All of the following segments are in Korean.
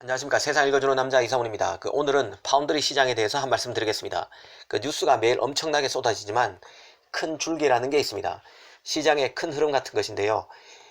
안녕하십니까 세상 읽어주는 남자 이상훈입니다. 그 오늘은 파운드리 시장에 대해서 한 말씀 드리겠습니다. 그 뉴스가 매일 엄청나게 쏟아지지만 큰 줄기라는 게 있습니다. 시장의 큰 흐름 같은 것인데요.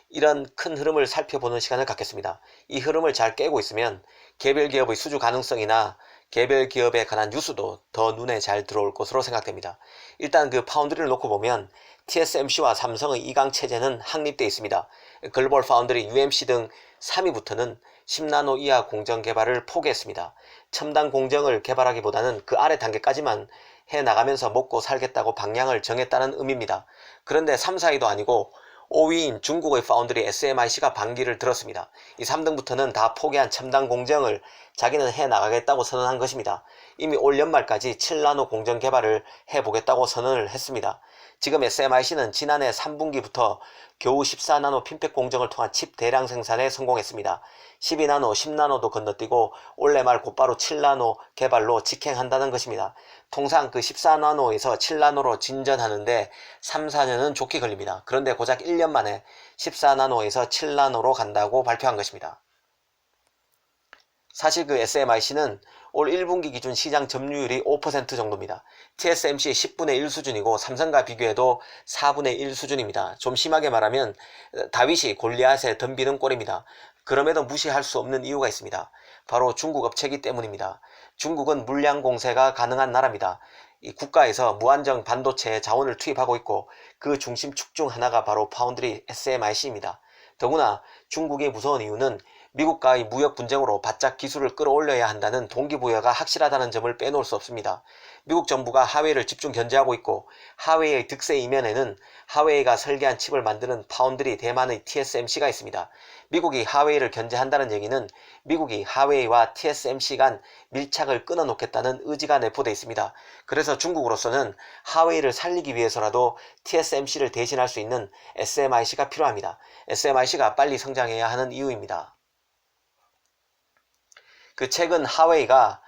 이런 큰 흐름을 살펴보는 시간을 갖겠습니다. 이 흐름을 잘 깨고 있으면 개별 기업의 수주 가능성이나 개별 기업에 관한 뉴스도 더 눈에 잘 들어올 것으로 생각됩니다. 일단 그 파운드리를 놓고 보면 TSMC와 삼성의 이강 체제는 확립되어 있습니다. 글로벌 파운드리, UMC 등 3위부터는 10나노 이하 공정 개발을 포기했습니다. 첨단 공정을 개발하기보다는 그 아래 단계까지만 해 나가면서 먹고 살겠다고 방향을 정했다는 의미입니다. 그런데 3, 4위도 아니고 5위인 중국의 파운드리 SMIC가 반기를 들었습니다. 이 3등부터는 다 포기한 첨단 공정을 자기는 해 나가겠다고 선언한 것입니다. 이미 올 연말까지 7나노 공정 개발을 해보겠다고 선언을 했습니다. 지금 SMIC는 지난해 3분기부터 겨우 14나노 핀팩 공정을 통한 칩 대량 생산에 성공했습니다. 12나노, 10나노도 건너뛰고 올해 말 곧바로 7나노 개발로 직행한다는 것입니다. 통상 그 14나노에서 7나노로 진전하는데 3, 4년은 좋게 걸립니다. 그런데 고작 1년 만에 14나노에서 7나노로 간다고 발표한 것입니다. 사실 그 SMIC는 올 1분기 기준 시장 점유율이 5% 정도입니다. TSMC의 10분의 1 수준이고 삼성과 비교해도 4분의 1 수준입니다. 좀 심하게 말하면 다윗이 골리앗에 덤비는 꼴입니다. 그럼에도 무시할 수 없는 이유가 있습니다. 바로 중국 업체이기 때문입니다. 중국은 물량 공세가 가능한 나라입니다. 이 국가에서 무한정 반도체에 자원을 투입하고 있고 그 중심축 중 하나가 바로 파운드리 SMIC입니다. 더구나 중국이 무서운 이유는 미국과의 무역 분쟁으로 바짝 기술을 끌어올려야 한다는 동기부여가 확실하다는 점을 빼놓을 수 없습니다. 미국 정부가 하웨이를 집중 견제하고 있고 하웨이의 득세 이면에는 하웨이가 설계한 칩을 만드는 파운드리 대만의 TSMC가 있습니다. 미국이 하웨이를 견제한다는 얘기는 미국이 하웨이와 TSMC 간 밀착을 끊어놓겠다는 의지가 내포되어 있습니다. 그래서 중국으로서는 하웨이를 살리기 위해서라도 TSMC를 대신할 수 있는 SMIC가 필요합니다. SMIC가 빨리 성장해야 하는 이유입니다. 그 최근 하웨이가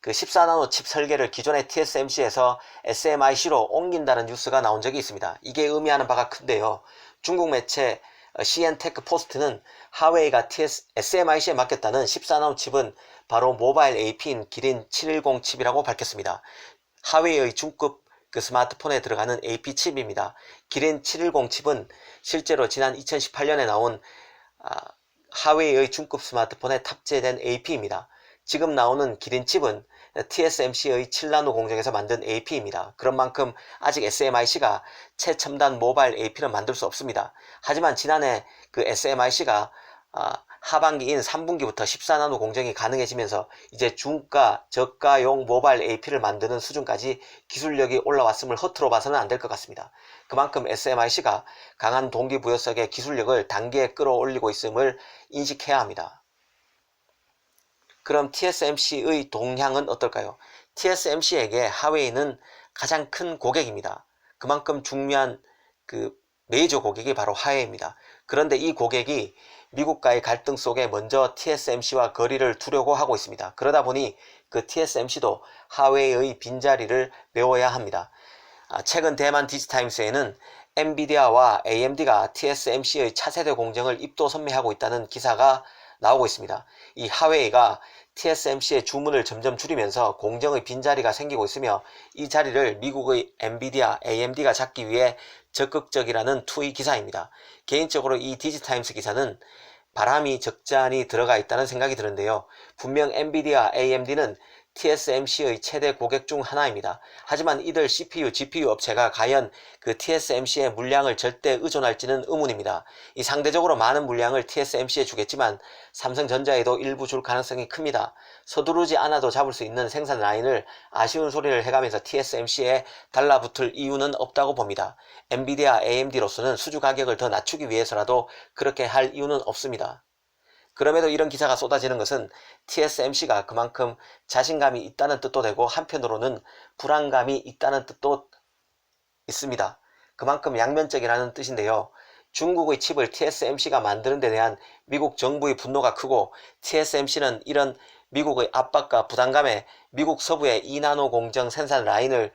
그 14나노 칩 설계를 기존의 TSMC에서 SMIC로 옮긴다는 뉴스가 나온 적이 있습니다. 이게 의미하는 바가 큰데요. 중국 매체 CN테크 포스트는 하웨이가 TS, SMIC에 맡겼다는 14나노 칩은 바로 모바일 AP인 기린 710 칩이라고 밝혔습니다. 하웨이의 중급 그 스마트폰에 들어가는 AP 칩입니다. 기린 710 칩은 실제로 지난 2018년에 나온 아, 하웨이의 중급 스마트폰에 탑재된 AP입니다. 지금 나오는 기린칩은 TSMC의 7나노 공정에서 만든 AP입니다. 그런 만큼 아직 SMIC가 최첨단 모바일 AP를 만들 수 없습니다. 하지만 지난해 그 SMIC가 아, 하반기인 3분기부터 14나노 공정이 가능해지면서 이제 중가, 저가용 모바일 AP를 만드는 수준까지 기술력이 올라왔음을 허투루 봐서는 안 될 것 같습니다. 그만큼 SMIC가 강한 동기부여 속에 기술력을 단계에 끌어올리고 있음을 인식해야 합니다. 그럼 TSMC의 동향은 어떨까요? TSMC에게 하웨이는 가장 큰 고객입니다. 그만큼 중요한 그 메이저 고객이 바로 하웨이입니다. 그런데 이 고객이 미국과의 갈등 속에 먼저 TSMC와 거리를 두려고 하고 있습니다. 그러다 보니 그 TSMC도 하웨이의 빈자리를 메워야 합니다. 아, 최근 대만 디지타임스에는 엔비디아와 AMD가 TSMC의 차세대 공정을 입도 선매하고 있다는 기사가 나오고 있습니다. 이 하웨이가 TSMC의 주문을 점점 줄이면서 공정의 빈자리가 생기고 있으며 이 자리를 미국의 엔비디아, AMD가 잡기 위해 적극적이라는 투의 기사입니다. 개인적으로 이 디지타임스 기사는 바람이 적잖이 들어가 있다는 생각이 드는데요. 분명 엔비디아, AMD는 TSMC의 최대 고객 중 하나입니다. 하지만 이들 CPU, GPU 업체가 과연 그 TSMC의 물량을 절대 의존할지는 의문입니다. 이 상대적으로 많은 물량을 TSMC에 주겠지만 삼성전자에도 일부 줄 가능성이 큽니다. 서두르지 않아도 잡을 수 있는 생산 라인을 아쉬운 소리를 해가면서 TSMC에 달라붙을 이유는 없다고 봅니다. 엔비디아, AMD로서는 수주 가격을 더 낮추기 위해서라도 그렇게 할 이유는 없습니다. 그럼에도 이런 기사가 쏟아지는 것은 TSMC가 그만큼 자신감이 있다는 뜻도 되고 한편으로는 불안감이 있다는 뜻도 있습니다. 그만큼 양면적이라는 뜻인데요. 중국의 칩을 TSMC가 만드는 데 대한 미국 정부의 분노가 크고 TSMC는 이런 미국의 압박과 부담감에 미국 서부의 2나노 공정 생산 라인을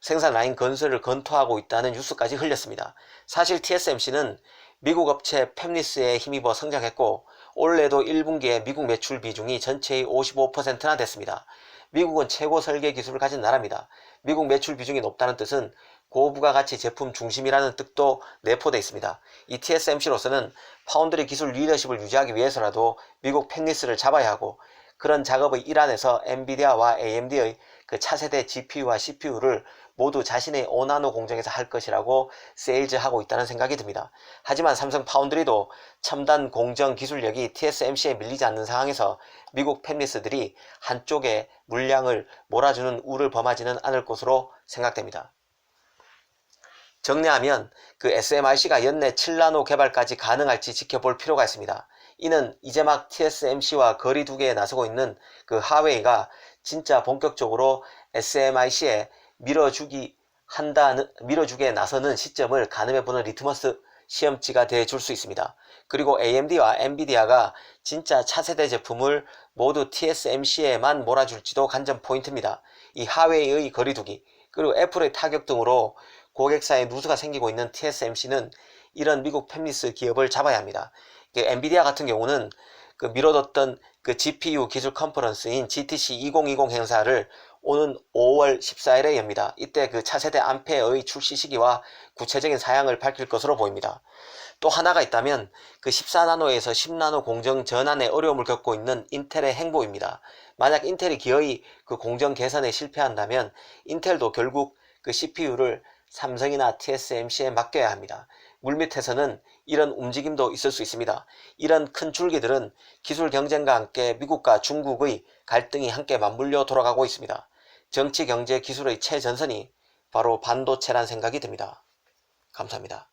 생산 라인 건설을 검토하고 있다는 뉴스까지 흘렸습니다. 사실 TSMC는 미국 업체 팹리스에 힘입어 성장했고 올해도 1분기에 미국 매출 비중이 전체의 55%나 됐습니다. 미국은 최고 설계 기술을 가진 나라입니다. 미국 매출 비중이 높다는 뜻은 고부가가치 제품 중심이라는 뜻도 내포되어 있습니다. 이 TSMC로서는 파운드리 기술 리더십을 유지하기 위해서라도 미국 펜리스를 잡아야 하고 그런 작업의 일환에서 엔비디아와 AMD의 그 차세대 GPU와 CPU를 모두 자신의 5나노 공정에서 할 것이라고 세일즈하고 있다는 생각이 듭니다. 하지만 삼성 파운드리도 첨단 공정 기술력이 TSMC에 밀리지 않는 상황에서 미국 펜리스들이 한쪽에 물량을 몰아주는 우를 범하지는 않을 것으로 생각됩니다. 정리하면 그 SMRC가 연내 7나노 개발까지 가능할지 지켜볼 필요가 있습니다. 이는 이제 막 TSMC와 거리 두개에 나서고 있는 그 하웨이가 진짜 본격적으로 SMIC에 밀어주기 한다는 밀어주기에 나서는 시점을 가늠해 보는 리트머스 시험지가 돼 줄 수 있습니다. 그리고 AMD와 엔비디아가 진짜 차세대 제품을 모두 TSMC에만 몰아줄지도 관전 포인트입니다. 이 하웨이의 거리두기 그리고 애플의 타격 등으로 고객사의 누수가 생기고 있는 TSMC는 이런 미국 팹리스 기업을 잡아야 합니다. 엔비디아 같은 경우는 그 미뤄뒀던 그 GPU 기술 컨퍼런스인 GTC 2020 행사를 오는 5월 14일에 엽니다. 이때 그 차세대 암페의 출시 시기와 구체적인 사양을 밝힐 것으로 보입니다. 또 하나가 있다면 그 14나노에서 10나노 공정 전환에 어려움을 겪고 있는 인텔의 행보입니다. 만약 인텔이 기어이 그 공정 개선에 실패한다면 인텔도 결국 그 CPU를 삼성이나 TSMC에 맡겨야 합니다. 물밑에서는 이런 움직임도 있을 수 있습니다. 이런 큰 줄기들은 기술 경쟁과 함께 미국과 중국의 갈등이 함께 맞물려 돌아가고 있습니다. 정치, 경제, 기술의 최전선이 바로 반도체란 생각이 듭니다. 감사합니다.